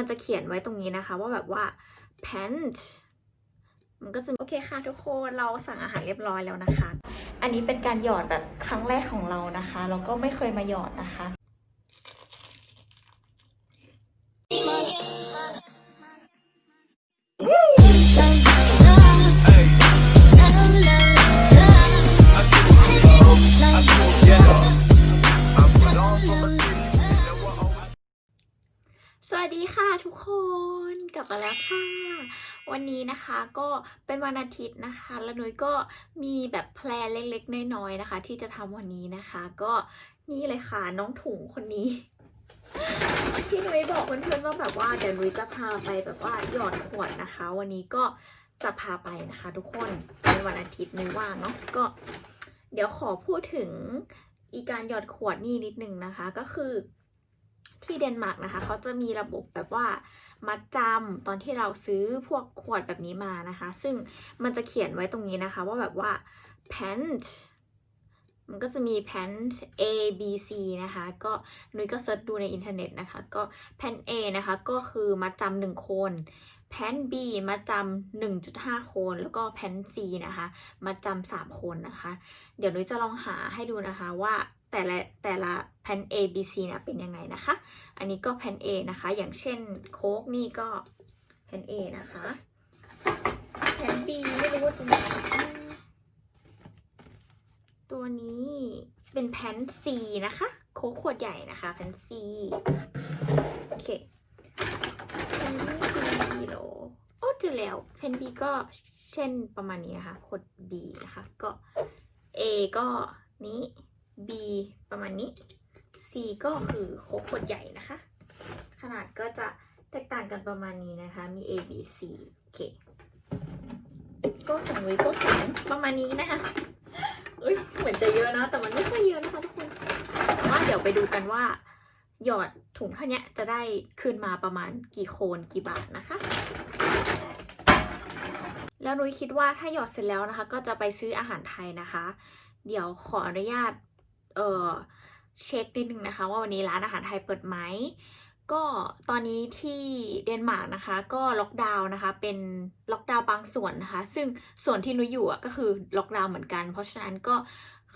มันจะเขียนไว้ตรงนี้นะคะว่าแบบว่า pant มันก็จะโอเคค่ะทุกคนเราสั่งอาหารเรียบร้อยแล้วนะคะ อันนี้เป็นการหยอดแบบครั้งแรกของเรานะคะ เราก็ไม่เคยมาหยอดนะคะ สวัสดีค่ะทุกคนกลับมาแล้วค่ะ วันนี้นะคะก็เป็นวันอาทิตย์นะคะ แล้วนุ้ยก็มีแบบแพลนเล็กๆน้อยๆนะคะ ที่จะทำวันนี้นะคะ ก็นี่เลยค่ะน้องถุงคนนี้ ที่นุ้ยบอกเพื่อนๆว่าแบบว่าเดี๋ยวนุ้ยจะพาไปแบบว่าหยอดขวดนะคะ วันนี้ก็จะพาไปนะคะ ทุกคนเป็นวันอาทิตย์นุ้ยว่างเนาะก็ เดี๋ยวขอพูดถึงอีการหยอดขวดนี่นิดนึงนะคะ ก็คือ ที่เดนมาร์กนะคะเขาจะมีระบบแบบว่ามัดจำตอนที่เราซื้อพวกขวดแบบนี้มานะคะ ซึ่งมันจะเขียนไว้ตรงนี้นะคะ ว่าแบบว่า pant มันก็จะมี pant A B C นะคะ ก็นุ้ยก็เซิร์ชดูในอินเทอร์เน็ตนะคะ ก็ pant A นะคะก็คือมัดจำหนึ่งคน pant B มัดจำหนึ่งจุดห้าคน แล้วก็ pant C นะคะ มัดจำสามคนนะคะ เดี๋ยวนุ้ยจะลองหาให้ดูนะคะว่า แต่ละแต่ละแผ่น A B C เนี่ยเป็นยังไงนะคะ อันนี้ก็แผ่น A นะคะ อย่างเช่นโค้กนี่ก็แผ่น A นะคะแผ่น B ไม่รู้ว่าตรงไหนตัวนี้เป็นแผ่น C นะคะ โค้กขวดใหญ่นะคะแผ่น C โอเคแผ่น B โลโอ้เจอแล้วแผ่น B ก็เช่นประมาณนี้นะคะขวด B นะคะ ก็ A ก็นี้ B ประมาณนี้ C ก็คือโคกขวดใหญ่นะคะ ขนาดก็จะแตกต่างกันประมาณนี้นะคะ มี A B C โอเคก็ของนุ้ยก็ถึงประมาณนี้นะคะเอ้ยเหมือนจะเยอะนะ แต่มันไม่ค่อยเยอะนะคะทุกคนแต่ว่าเดี๋ยวไปดูกันว่า หยอดถุงเท่านี้จะได้คืนมาประมาณกี่โคนกี่บาทนะคะ แล้วนุ้ยคิดว่าถ้าหยอดเสร็จแล้วนะคะ ก็จะไปซื้ออาหารไทยนะคะ เดี๋ยวขออนุญาต เออเช็คนิดนึงนะคะ ว่าวันนี้ร้านอาหารไทยเปิดไหมก็ตอนนี้ที่เดนมาร์กนะคะ ก็ล็อกดาวน์นะคะเป็นล็อกดาวน์บางส่วนนะคะ ซึ่งส่วนที่นุยอยู่ก็คือล็อกดาวน์เหมือนกัน เพราะฉะนั้นก็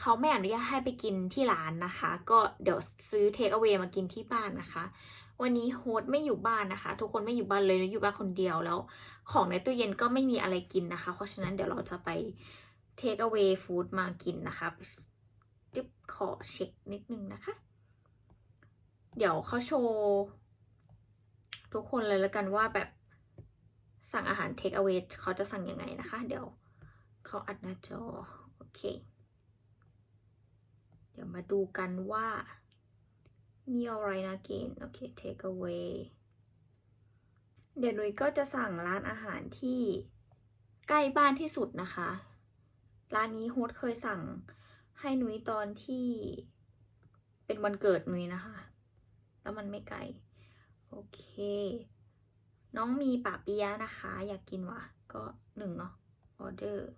เขาไม่อนุญาตให้ไปกินที่ร้านนะคะ ก็เดี๋ยวซื้อเทคเอา a y มากินที่บ้านนะคะ วันนี้โฮสไม่อยู่บ้านนะคะ ทุกคนไม่อยู่บ้านเลยนุยอยู่บ้านคนเดียวแล้ว ของในตู้เย็นก็ไม่มีอะไรกินนะคะ เพราะฉะนั้นเดี๋ยวเราจะไปเทคเอา a y ฟู้ดมากินนะคะ ดิบขอเช็คนิดนึงนะคะ เดี๋ยวเขาโชว์ ทุกคนเลยแล้วกันว่าแบบสั่งอาหารเทคเอา a y เขาจะสั่งยังไงนะคะ เดี๋ยวเขาอัดหน้าจอ โอเค เดี๋ยวมาดูกันว่า มีอะไรนะกินโอเค take away เดี๋ยวนุ้ยก็จะสั่งร้านอาหารที่ใกล้บ้านที่สุดนะคะ ร้านนี้โฮสเคยสั่ง ให้หนุ้ยตอนที่เป็นวันเกิดหนุ้ยนะคะ แล้วมันไม่ไกล โอเค น้องมีป่าปิยะนะคะ อยากกินวะ ก็หนึ่งเนาะ ออเดอร์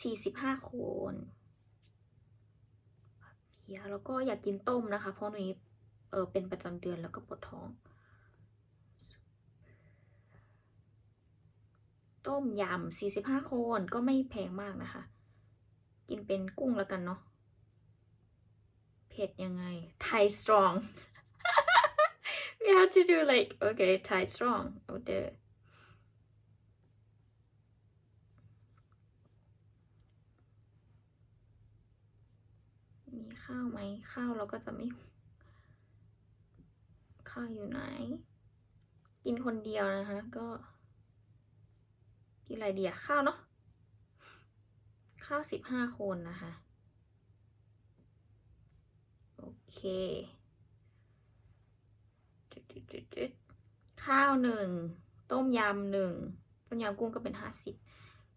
สี่สิบห้าคนป่าปิยะแล้วก็อยากกินต้มนะคะ เพราะหนุ้ยเออเป็นประจำเดือนแล้วก็ปวดท้อง ต้มยำสี่สิบห้าคนก็ไม่แพงมากนะคะ กินเป็นกุ้งแล้วกันเนาะเผ็ดยังไง Thai strong we have to do like okay Thai strong order มีข้าวไหมข้าวเราก็จะไม่ ข้าวอยู่ไหน กินคนเดียวนะคะ ก็ กินอะไรดีอะข้าวเนาะ ข้าวสิบห้าคนนะคะ โอเคจุดจุดจุดจุดข้าวหนึ่ง ต้มยำหนึ่ง ต้มยำกุ้งก็เป็นห้าสิบ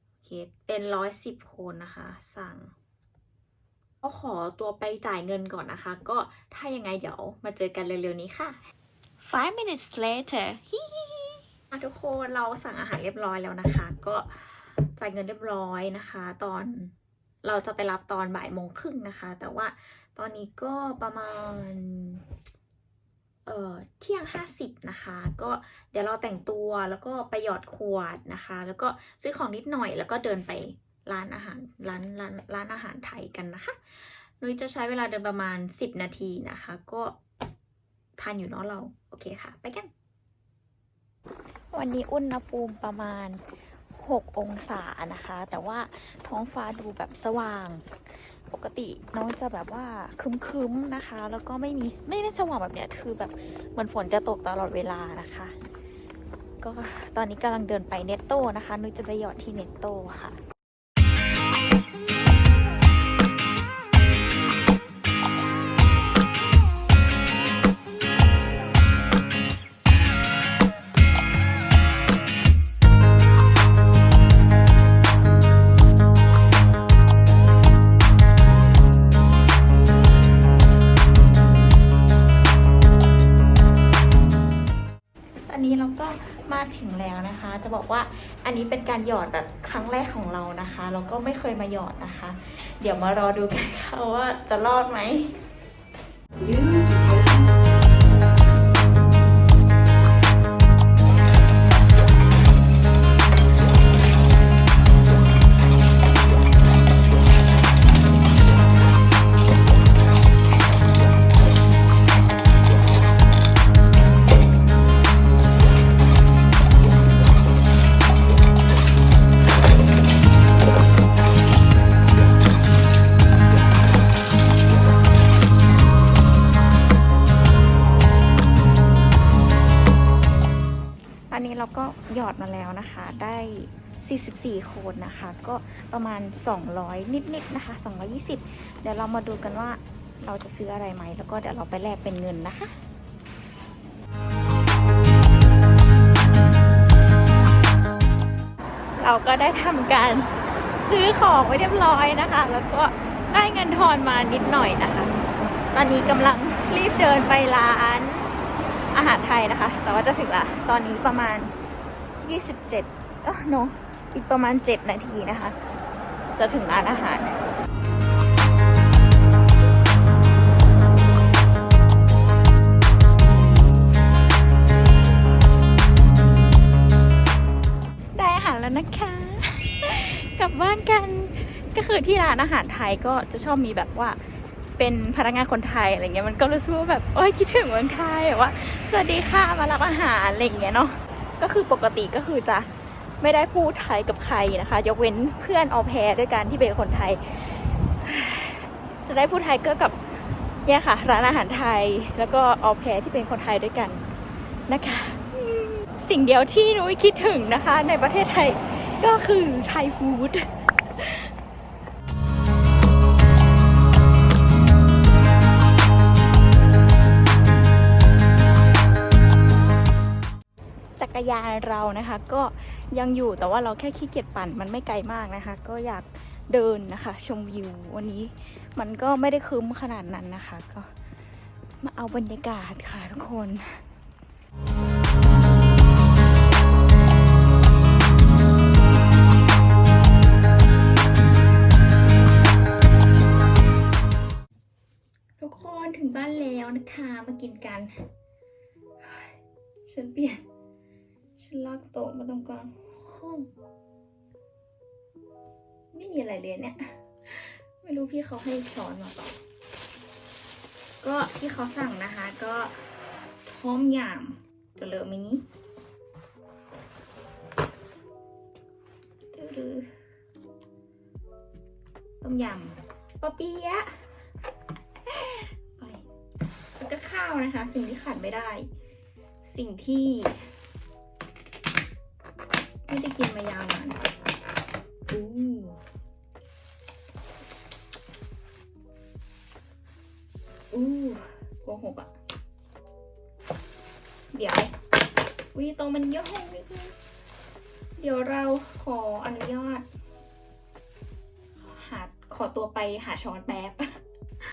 โอเค เป็นร้อยสิบคนนะคะ สั่งก็ขอตัวไปจ่ายเงินก่อนนะคะ ก็ถ้ายังไงเดี๋ยวมาเจอกันเร็วๆนี้ค่ะ five minutes later ฮิฮิฮิอะทุกคนเราสั่งอาหารเรียบร้อยแล้วนะคะ ก็ จ่ายเงินเรียบร้อยนะคะ ตอนเราจะไปรับตอนบ่ายโมงครึ่งนะคะ แต่ว่าตอนนี้ก็ประมาณเอ่อเที่ยง 50 นะคะ ก็เดี๋ยวเราแต่งตัวแล้วก็ไปหยอดขวดนะคะ แล้วก็ซื้อของนิดหน่อยแล้วก็เดินไปร้านอาหารร้านร้านร้านอาหารไทยกันนะคะนุ้ยจะใช้เวลาเดินประมาณ 10 นาทีนะคะ ก็ทันอยู่เนาะเรา โอเคค่ะ ไปกัน วันนี้อุณหภูมิประมาณ 6 องศานะคะ แต่ว่าท้องฟ้าดูแบบสว่าง ปกติน้องจะแบบว่าครึ้มๆนะคะ แล้วก็ไม่มีไม่ได้สว่างแบบเนี้ยคือแบบเหมือนฝนจะตกตลอดเวลานะคะ ก็ตอนนี้กำลังเดินไปเนตโต้นะคะ นุ้ยจะไปหยอดที่เนตโต้ค่ะ หยอดแบบครั้งแรกของเรานะคะแล้วก็ไม่เคยมาหยอดนะคะ เดี๋ยวมารอดูกันค่ะว่าจะรอดไหม 4โคนนะคะ ก็ประมาณ 200 นิดๆนะคะ220 เดี๋ยวเรามาดูกันว่าเราจะซื้ออะไรไหม แล้วก็เดี๋ยวเราไปแลกเป็นเงินนะคะเราก็ได้ทำการซื้อของไว้เรียบร้อยนะคะ แล้วก็ได้เงินทอนมานิดหน่อยนะคะ ตอนนี้กำลังรีบเดินไปร้านอาหารไทยนะคะ แต่ว่าจะถึงละ ตอนนี้ประมาณ 27เออโน อีกประมาณ 7 นาทีนะคะ จะถึงร้านอาหารได้อาหารแล้วนะคะ กลับบ้านกันก็คือที่ร้านอาหารไทยก็จะชอบมีแบบว่าเป็นพนักงานคนไทยอะไรเงี้ยมันก็รู้สึกว่าแบบโอ้ยคิดถึงเมืองไทยแบบว่า สวัสดีค่ะมารับอาหารอะไรเงี้ยเนาะก็คือปกติก็คือจะ ไม่ได้พูดไทยกับใครนะคะ ยกเว้นเพื่อนออแพรด้วยกันที่เป็นคนไทย จะได้พูดไทยก็กับเนี่ยค่ะ ร้านอาหารไทยแล้วก็ออแพรที่เป็นคนไทยด้วยกันนะคะ สิ่งเดียวที่นุ้ยคิดถึงนะคะ ในประเทศไทยก็คือไทยฟู้ดจักรยานเรานะคะก็ ยังอยู่แต่ว่าเราแค่ขี้เกียจปั่นมันไม่ไกลมากนะคะ ก็อยากเดินนะคะ ชมวิววันนี้มันก็ไม่ได้คืมขนาดนั้นนะคะ ก็มาเอาบรรยากาศค่ะทุกคนทุกคนถึงบ้านแล้วนะคะ มากินกัน ฉันเปลี่ยน ฉันลากโต๊ะมาตรงกลางห้อง ไม่มีอะไรเลยเนี่ย ไม่รู้พี่เขาให้ช้อนมาเปล่าก็ที่เขาสั่งนะคะ ก็ท้อมยำจะเลอะไหมนี้ต้มยำปะเปี๊ยะไปแล้วก็ข้าวนะคะ สิ่งที่ขาดไม่ได้ สิ่งที่ ไม่ได้กินมายาวนานอู้อู้โกหกอะเดี๋ยววิตรงมันเยอะนิดนึงเดี๋ยวเราขออนุญาตหาขอตัวไปหาช้อนแป๊บ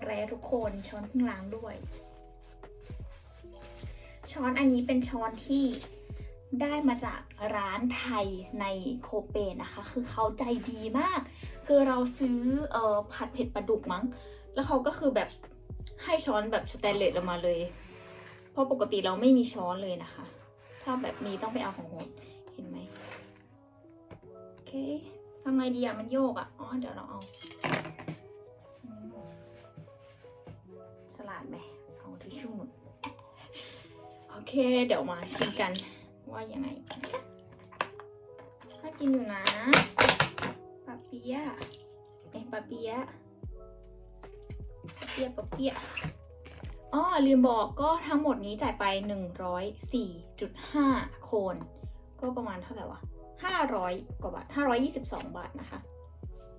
แรทุกคนช้อนเพิ่งล้างด้วย ช้อนอันนี้เป็นช้อนที่ ได้มาจากร้านไทยในโคเปนนะคะ คือเขาใจดีมาก คือเราซื้อเอ่อผัดเผ็ดปลาดุกมั้ง แล้วเขาก็คือแบบให้ช้อนแบบสแตนเลสออกมาเลย เพราะปกติเราไม่มีช้อนเลยนะคะ ถ้าแบบมีต้องไปเอาของโฮมเห็นไหมโอเคทำไงดีอะมันโยกอะอ๋อ เดี๋ยวเราเอาอืมฉลาดไหมเอาทิชชู่หนุนโอเค เดี๋ยวมาชิมกัน ว่ายังไงนะคะน่ากินอยู่นะปาเปียเอ๊ะปาเปียะปาเปียะปาเปียอ๋อลืมบอกก็ทั้งหมดนี้จ่ายไป 104.5 โคน ก็ประมาณเท่าไหร่วะ 500 กว่าบาท 522 บาทนะคะ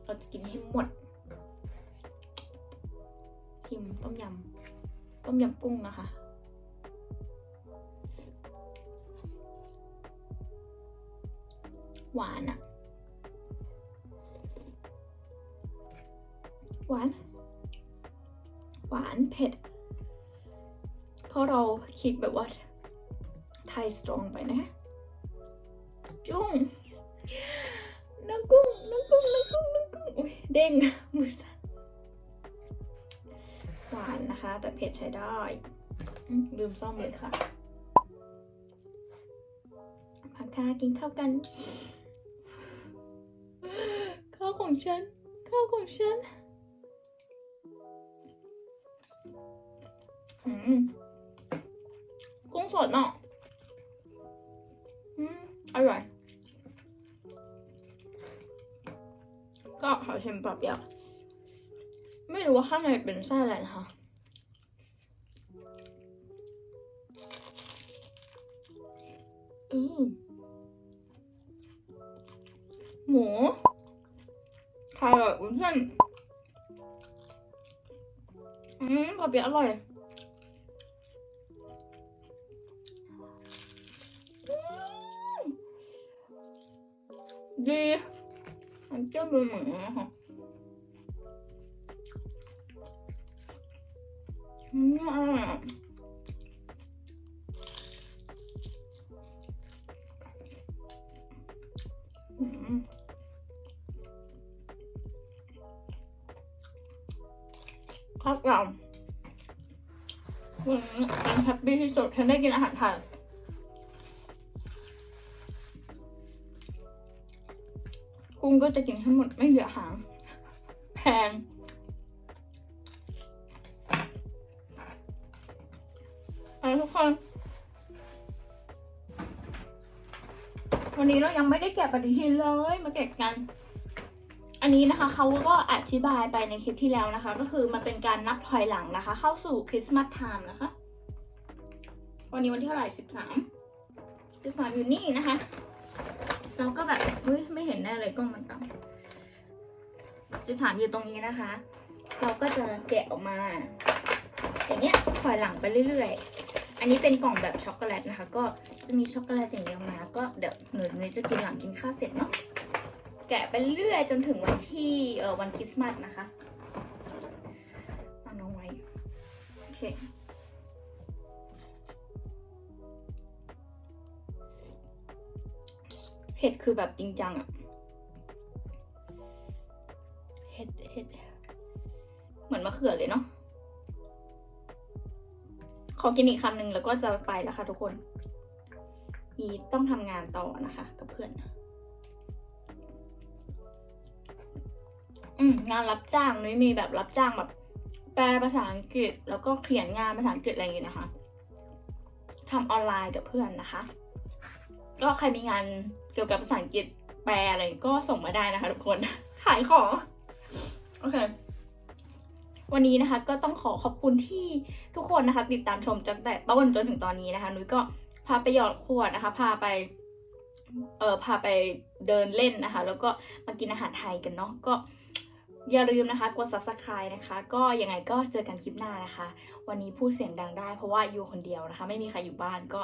เราจะกินให้หมด ชิมต้มยำ ต้มยำกุ้งนะคะ หวานอะหวาน หวานเผ็ด เพราะเราคิดแบบว่า ไทยสตรองไปนะ จุ้งน้ำกุ้งน้ำกุ้งน้ำกุ้งน้ำกุ้งอุ้ยเด้งมือสั่นหวานนะคะ แต่เผ็ดใช้ได้ลืมซ่อมเลยค่ะมาค่ะกินข้าวกัน ฉัน ข้าวของฉันอืมกุ้งสดเนาะอืมอร่อย ก็ขอชิมปรับยาไม่รู้ว่าข้างในเป็นไส้อะไรนะคะอืมหมู ไข่แบบวุ้นเส้นอืมปรับยาอร่อยอืมดีมันเจ้าเป็นหมูนะคะอืมอร่อย ครับเราวันนี้ฉันแฮปปี้ที่สุดฉันได้กินอาหารไทยกุ้งก็จะกินให้หมดไม่เหลือหางแพงเอาทุกคน วันนี้เรายังไม่ได้แกะปฏิทินเลย มาแกะกัน อันนี้นะคะเขาก็อธิบายไปในคลิปที่แล้วนะคะ ก็คือมันเป็นการนับถอยหลังนะคะ เข้าสู่คริสต์มาสไทม์นะคะ วันนี้วันที่เท่าไหร่สิบสามสิบสามอยู่นี่นะคะ เราก็แบบเฮ้ยไม่เห็นแน่เลยกล้องมันต่ำสิบสามอยู่ตรงนี้นะคะ เราก็จะแกะออกมา อย่างเงี้ยถอยหลังไปเรื่อยๆ อันนี้เป็นกล่องแบบช็อกโกแลตนะคะ ก็จะมีช็อกโกแลตอย่างเดียวมา ก็เดี๋ยวหนูหนูจะกินหลังกินข้าวเสร็จเนาะ แกะไปเรื่อยจนถึงวันที่เออวันคริสต์มาสนะคะเอาน้องไว้โอเคเห็ดคือแบบจริงจังอะเห็ดเห็ดเหมือนมะเขือเลยเนาะขอกินอีกคำหนึ่งแล้วก็จะไปแล้วค่ะทุกคน อีต้องทำงานต่อนะคะ กับเพื่อน อืมงานรับจ้างนุ้ยมีแบบรับจ้างแบบ แปลภาษาอังกฤษ แล้วก็เขียนงานภาษาอังกฤษอะไรอย่างเงี้ยนะคะทำออนไลน์กับเพื่อนนะคะ ก็ใครมีงานเกี่ยวกับภาษาอังกฤษแปลอะไรก็ส่งมาได้นะคะทุกคน ขายของ โอเค วันนี้นะคะ ก็ต้องขอขอบคุณที่ทุกคนนะคะ ติดตามชมตั้งแต่ต้นจนถึงตอนนี้นะคะนุ้ยก็พาไปหยอดขวดนะคะ พาไป เออพาไปเดินเล่นนะคะ แล้วก็มากินอาหารไทยกันเนาะก็ อย่าลืมนะคะกด subscribe นะคะ ก็ยังไงก็เจอกันคลิปหน้านะคะ วันนี้พูดเสียงดังได้เพราะว่าอยู่คนเดียวนะคะ ไม่มีใครอยู่บ้านก็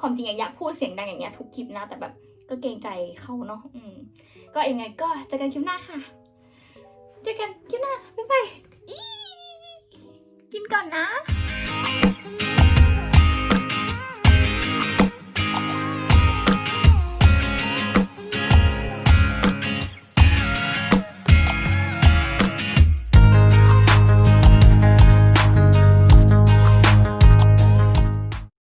ความจริงอยากพูดเสียงดังอย่างเงี้ยทุกคลิปนะแต่แบบก็เกรงใจเขาเนาะอืมก็ยังไงก็เจอกันคลิปหน้าค่ะ เจอกันคลิปหน้าบ๊ายบายกินก่อนนะ